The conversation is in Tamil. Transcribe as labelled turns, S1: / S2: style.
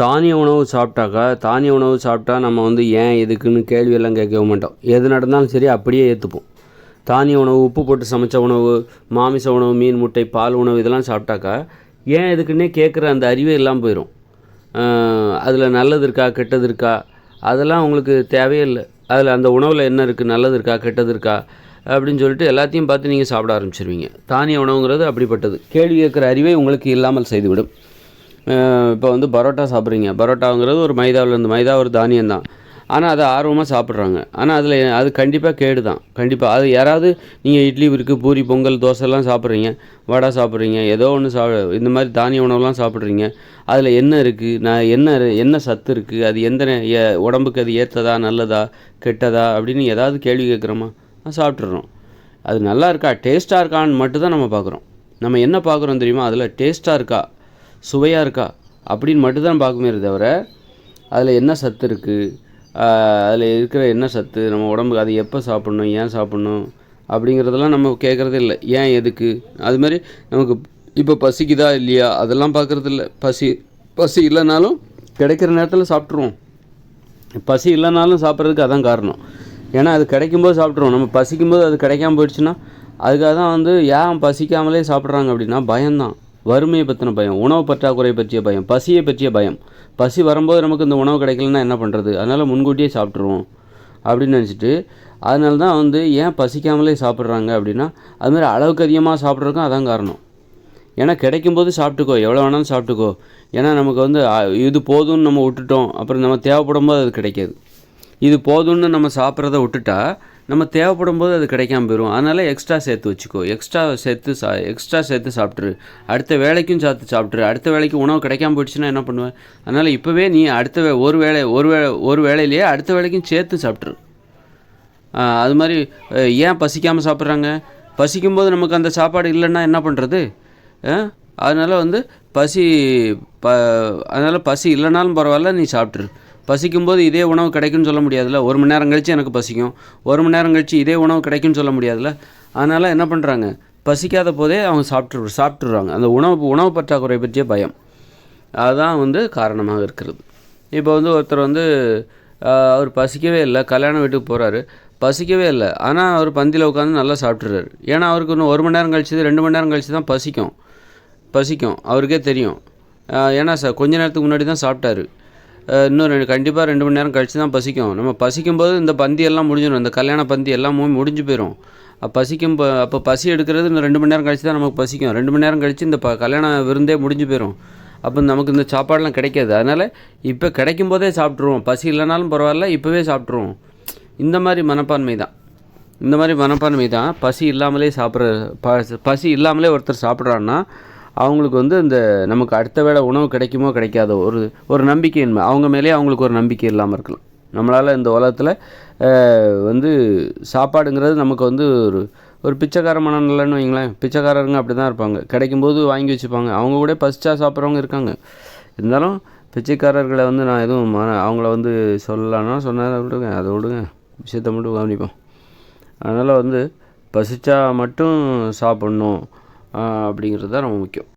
S1: தானிய உணவு சாப்பிட்டாக்கா தானிய உணவு சாப்பிட்டா நம்ம வந்து ஏன் எதுக்குன்னு கேள்வியெல்லாம் கேட்கவே மாட்டோம். எது நடந்தாலும் சரி அப்படியே ஏற்றுப்போம் தானிய உணவு உப்பு போட்டு சமைச்ச உணவு மாமிச உணவு மீன் முட்டை பால் உணவு இதெல்லாம் சாப்பிட்டாக்கா ஏன் எதுக்குன்னே கேட்குற அந்த அறிவே இல்லாமல் போயிடும் அதில் நல்லது இருக்கா கெட்டது இருக்கா? அதெல்லாம் உங்களுக்கு தேவையே இல்லை. அதில் அந்த உணவில் என்ன இருக்குது நல்லது இருக்கா கெட்டது இருக்கா? அப்படின்னு சொல்லிட்டு எல்லாத்தையும் பார்த்து நீங்கள் சாப்பிட ஆரம்பிச்சிருவீங்க. தானிய உணவுங்கிறது அப்படிப்பட்டது. கேள்வி கேட்குற அறிவை உங்களுக்கு இல்லாமல் செய்துவிடும். இப்போ வந்து பரோட்டா சாப்பிட்றீங்க. பரோட்டாங்கிறது ஒரு மைதாவிலேருந்து மைதா ஒரு தானியம் தான். ஆனால் அதை ஆர்வமாக சாப்பிட்றாங்க. ஆனால் அதில் அது கண்டிப்பாக கேடு தான் கண்டிப்பாக அது யாராவது நீங்கள் இட்லி இருக்குது பூரி பொங்கல் தோசைலாம் சாப்பிட்றீங்க வடை சாப்பிட்றீங்க ஏதோ ஒன்று சா இந்த மாதிரி தானிய உணவுலாம் சாப்பிட்றீங்க. அதில் என்ன இருக்குது நான் என்ன என்ன சத்து இருக்குது அது எந்த நே- உடம்புக்கு அது ஏற்றதா நல்லதா கெட்டதா அப்படின்னு ஏதாவது கேள்வி கேட்குறோமா? சாப்பிட்றோம் அது நல்லா இருக்கா? டேஸ்ட்டாக இருக்கான்னு மட்டும் தான் நம்ம பார்க்குறோம் நம்ம என்ன பார்க்குறோம் தெரியுமா? அதில் டேஸ்ட்டாக இருக்கா? சுவையாக இருக்கா அப்படின்னு மட்டும்தான் பார்க்குமே தவிர அதில் என்ன சத்து இருக்குது அதில் இருக்கிற என்ன சத்து? நம்ம உடம்புக்கு அது எப்போ சாப்பிட்ணும்? ஏன் சாப்பிட்ணும்? அப்படிங்கிறதெல்லாம் நம்ம கேட்குறதே இல்லை. ஏன் எதுக்கு? அது மாதிரி நமக்கு இப்போ பசிக்குதா இல்லையா? அதெல்லாம் பார்க்குறது இல்லை. பசி பசி இல்லைனாலும் கிடைக்கிற நேரத்தில் சாப்பிட்ருவோம் பசி இல்லைனாலும் சாப்பிட்றதுக்கு அதான் காரணம். ஏன்னா அது கிடைக்கும்போது சாப்பிட்ருவோம் நம்ம பசிக்கும்போது அது கிடைக்காம போயிடுச்சுன்னா அதுக்காக தான் வந்து ஏன் பசிக்காமலே சாப்பிட்றாங்க அப்படின்னா பயம்தான். வறுமையை பற்றின பயம் உணவு பற்றாக்குறை பற்றிய பயம் பசியை பற்றிய பயம். பசி வரும்போது நமக்கு இந்த உணவு கிடைக்கலன்னா என்ன பண்ணுறது அதனால் முன்கூட்டியே சாப்பிட்ருவோம் அப்படின்னு நினச்சிட்டு அதனால தான் வந்து ஏன் பசிக்காமலே சாப்பிட்றாங்க அப்படின்னா அதுமாதிரி அளவுக்கு அதிகமாக சாப்பிட்றதுக்கும் அதான் காரணம். ஏன்னா கிடைக்கும்போது சாப்பிட்டுக்கோ எவ்வளோ வேணாலும் சாப்பிட்டுக்கோ. ஏன்னா நமக்கு வந்து இது போதும்னு நம்ம விட்டுட்டோம். அப்புறம் நம்ம தேவைப்படும் போது அது கிடைக்காது. இது போதும்னு நம்ம சாப்பிட்றத விட்டுட்டா நம்ம தேவைப்படும் போது அது கிடைக்காம போயிடும் அதனால் எக்ஸ்ட்ரா சேர்த்து வச்சுக்கோ. எக்ஸ்ட்ரா சேர்த்து சா எக்ஸ்ட்ரா சேர்த்து சாப்பிட்ரு அடுத்த வேலைக்கும் சேர்த்து சாப்பிட்ரு அடுத்த வேலைக்கு உணவு கிடைக்காம போயிடுச்சுன்னா என்ன பண்ணுவேன் அதனால் இப்போவே நீ அடுத்த வே ஒரு வேளை ஒரு வே ஒரு வேளையிலேயே அடுத்த வேலைக்கும் சேர்த்து சாப்பிட்ரு அது மாதிரி ஏன் பசிக்காமல் சாப்பிட்றாங்க? பசிக்கும்போது நமக்கு அந்த சாப்பாடு இல்லைன்னா என்ன பண்ணுறது அதனால் வந்து பசி ப அதனால் பசி இல்லைனாலும் பரவாயில்ல நீ சாப்பிட்ரு பசிக்கும்போது இதே உணவு கிடைக்கும்னு சொல்ல முடியாதுல்ல. ஒரு மணி நேரம் கழித்து எனக்கு பசிக்கும். ஒரு மணி நேரம் கழித்து இதே உணவு கிடைக்கும்னு சொல்ல முடியாதுல்ல. அதனால் என்ன பண்ணுறாங்க பசிக்காத போதே அவங்க சாப்பிட்ரு சாப்பிட்ருவாங்க அந்த உணவு உணவு பற்றாக்குறை பற்றிய பயம். அதுதான் வந்து காரணமாக இருக்கிறது. இப்போ வந்து ஒருத்தர் வந்து அவர் பசிக்கவே இல்லை. கல்யாண வீட்டுக்கு போகிறாரு பசிக்கவே இல்லை. ஆனால் அவர் பந்தியில் உட்காந்து நல்லா சாப்பிட்றாரு ஏன்னா அவருக்கு இன்னும் ஒரு மணி நேரம் கழிச்சு ரெண்டு மணி நேரம் கழிச்சு தான் பசிக்கும். பசிக்கும். அவருக்கே தெரியும். ஏன்னா சார் கொஞ்ச நேரத்துக்கு முன்னாடி தான் சாப்பிட்டாரு. இன்னும் ரெண்டு கண்டிப்பாக ரெண்டு மணி நேரம் கழித்து தான் பசிக்கும். நம்ம பசிக்கும்போது இந்த பந்தி எல்லாம் முடிஞ்சிடும். இந்த கல்யாண பந்தி எல்லாமே முடிஞ்சு போயிடும் பசிக்கும் அப்போ பசி எடுக்கிறது இந்த ரெண்டு மணி நேரம் கழித்து தான் நமக்கு பசிக்கும். ரெண்டு மணி நேரம் கழித்து இந்த ப கல்யாண விருந்தே முடிஞ்சு போயிடும் அப்போ நமக்கு இந்த சாப்பாடெலாம் கிடைக்காது. அதனால் இப்போ கிடைக்கும் போதே சாப்பிட்ருவோம் பசி இல்லைனாலும் பரவாயில்ல இப்போவே சாப்பிட்ருவோம் இந்த மாதிரி மனப்பான்மை தான். இந்த மாதிரி மனப்பான்மை தான் பசி இல்லாமலே சாப்பிட்ற ப பசி இல்லாமலே ஒருத்தர் சாப்பிட்றான்னா அவங்களுக்கு வந்து இந்த நமக்கு அடுத்த வேளை உணவு கிடைக்குமோ கிடைக்காதோ ஒரு ஒரு நம்பிக்கையின்மை. அவங்க மேலேயே அவங்களுக்கு ஒரு நம்பிக்கை இல்லாமல் இருக்கலாம். நம்மளால் இந்த உலகத்தில் வந்து சாப்பாடுங்கிறது நமக்கு வந்து ஒரு ஒரு பிச்சைக்கார மனநிலைன்னு வைங்களேன். பிச்சைக்காரருங்க அப்படி தான் இருப்பாங்க. கிடைக்கும்போது வாங்கி வச்சுப்பாங்க. அவங்க கூட பசிச்சா சாப்பிட்றவங்க இருக்காங்க. இருந்தாலும் பிச்சைக்காரர்களை வந்து நான் எதுவும் அவங்கள வந்து சொல்லலான்னா சொன்னதை விடுங்க அதை விடுங்க. விஷயத்தை மட்டும் கவனிப்போம். அதனால் வந்து பசிச்சா மட்டும் சாப்பிட்ணும். அப்படிங்கிறது தான் ரொம்ப முக்கியம்.